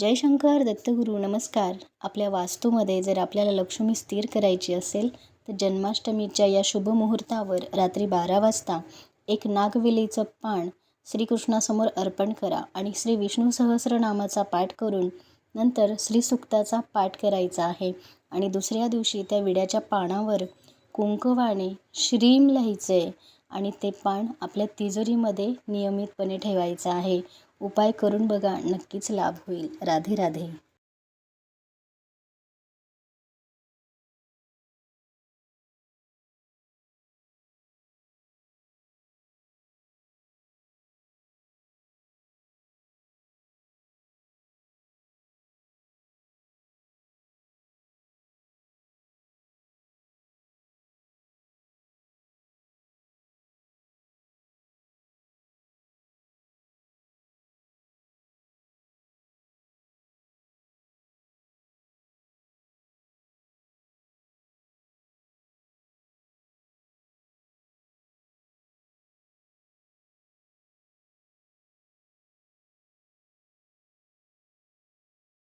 जयशंकर दत्तगुरू नमस्कार. आपल्या वास्तूमध्ये जर आपल्याला लक्ष्मी स्थिर करायची असेल तर जन्माष्टमीच्या या शुभमुहूर्तावर रात्री बारा वाजता एक नागवेलीचं पान श्रीकृष्णासमोर अर्पण करा आणि श्री विष्णू सहस्रनामाचा पाठ करून नंतर श्रीसुक्ताचा पाठ करायचा आहे. आणि दुसऱ्या दिवशी त्या विड्याच्या पानावर कुंकवाने श्रीम लिहायचे. आणि ते पान आपल्या तिजोरीमध्ये नियमितपणे ठेवायचं आहे. उपाय करून बघा नक्कीच लाभ होईल. राधे राधे.